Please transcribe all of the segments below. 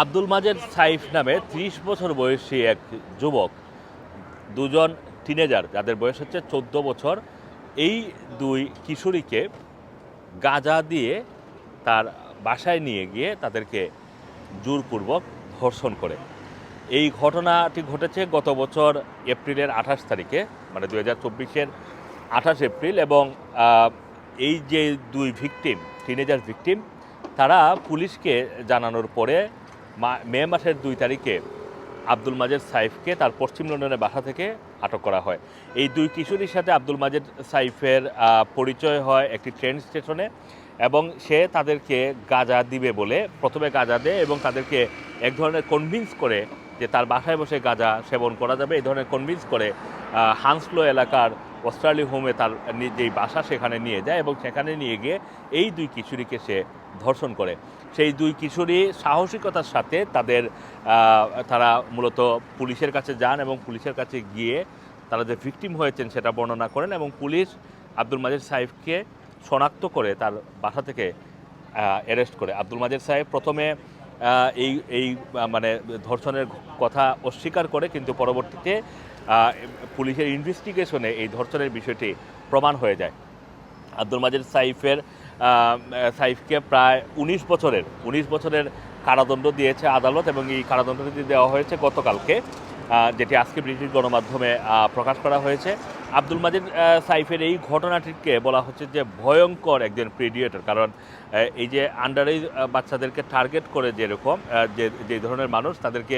আব্দুল মাজেদ সাইফ নামে ত্রিশ বছর বয়সী এক যুবক, দুজন টিনেজার যাদের বয়স হচ্ছে চোদ্দ বছর, এই দুই কিশোরীকে গাঁজা দিয়ে তার বাসায় নিয়ে গিয়ে তাদেরকে জোরপূর্বক ধর্ষণ করে। এই ঘটনাটি ঘটেছে গত বছর এপ্রিলের আঠাশ তারিখে মানে দু হাজার চব্বিশের আঠাশ এপ্রিল এবং এই যে দুই ভিকটিম টিনেজার ভিকটিম, তারা পুলিশকে জানানোর পরে মা- মাসের দুই তারিখে আব্দুল মাজেদ সাইফকে তার পশ্চিম লন্ডনের বাসা থেকে আটক করা হয়। এই দুই কিশোরীর সাথে আব্দুল মাজেদ সাইফের পরিচয় হয় একটি ট্রেন স্টেশনে এবং সে তাদেরকে গাজা দিবে বলে, প্রথমে গাজা দেয় এবং তাদেরকে এক ধরনের কনভিন্স করে যে তার বাসায় বসে গাঁজা সেবন করা যাবে, এই ধরনের কনভিন্স করে হান্সলো এলাকার অস্ট্রালি হোমে তার যেই বাসা সেখানে নিয়ে যায় এবং সেখানে নিয়ে গিয়ে এই দুই কিশোরীকে সে ধর্ষণ করে। সেই দুই কিশোরী সাহসিকতার সাথে তাদের তারা মূলত পুলিশের কাছে যান এবং পুলিশের কাছে গিয়ে তারা যে ভিকটিম হয়েছেন সেটা বর্ণনা করেন এবং পুলিশ আব্দুল মাজেদ সাহেবকে শনাক্ত করে তার বাসা থেকে অ্যারেস্ট করে। আব্দুল মাজেদ সাহেব প্রথমে এই এই মানে ধর্ষণের কথা অস্বীকার করে কিন্তু পরবর্তীতে পুলিশের ইনভেস্টিগেশনে এই ধর্ষণের বিষয়টি প্রমাণ হয়ে যায়। আব্দুল মাজেদ সাইফের সাইফকে প্রায় উনিশ বছরের উনিশ বছরের কারাদণ্ড দিয়েছে আদালত এবং এই কারাদণ্ডটি দেওয়া হয়েছে গতকালকে যেটি আজকে ব্রিটিশ গণমাধ্যমে প্রকাশ করা হয়েছে। আব্দুল মাজিদ সাইফের এই ঘটনাটিকে বলা হচ্ছে যে ভয়ঙ্কর একজন প্রিডিয়েটর কারণ এই যে আন্ডারেজ বাচ্চাদেরকে টার্গেট করে যেরকম যে যে ধরনের মানুষ, তাদেরকে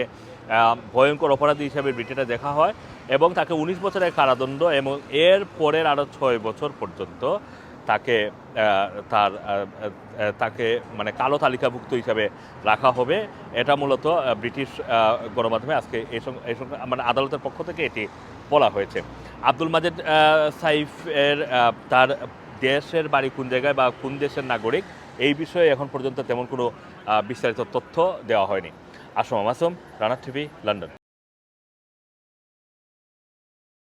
ভয়ঙ্কর অপরাধী হিসাবে ব্রিটেনে দেখা হয় এবং তাকে উনিশ বছরের কারাদণ্ড এবং এর পরের আরও ছয় বছর পর্যন্ত তাকে তার তাকে মানে কালো তালিকাভুক্ত হিসাবে রাখা হবে। এটা মূলত ব্রিটিশ গণমাধ্যমে আজকে এই মানে আদালতের পক্ষ থেকে এটি বলা হয়েছে। আব্দুল মাজেদ সাইফের তার দেশের বাড়ি কোন জায়গায় বা কোন দেশের নাগরিক, এই বিষয়ে এখন পর্যন্ত তেমন কোনো বিস্তারিত তথ্য দেওয়া হয়নি। Assam Masum Rana TV, London.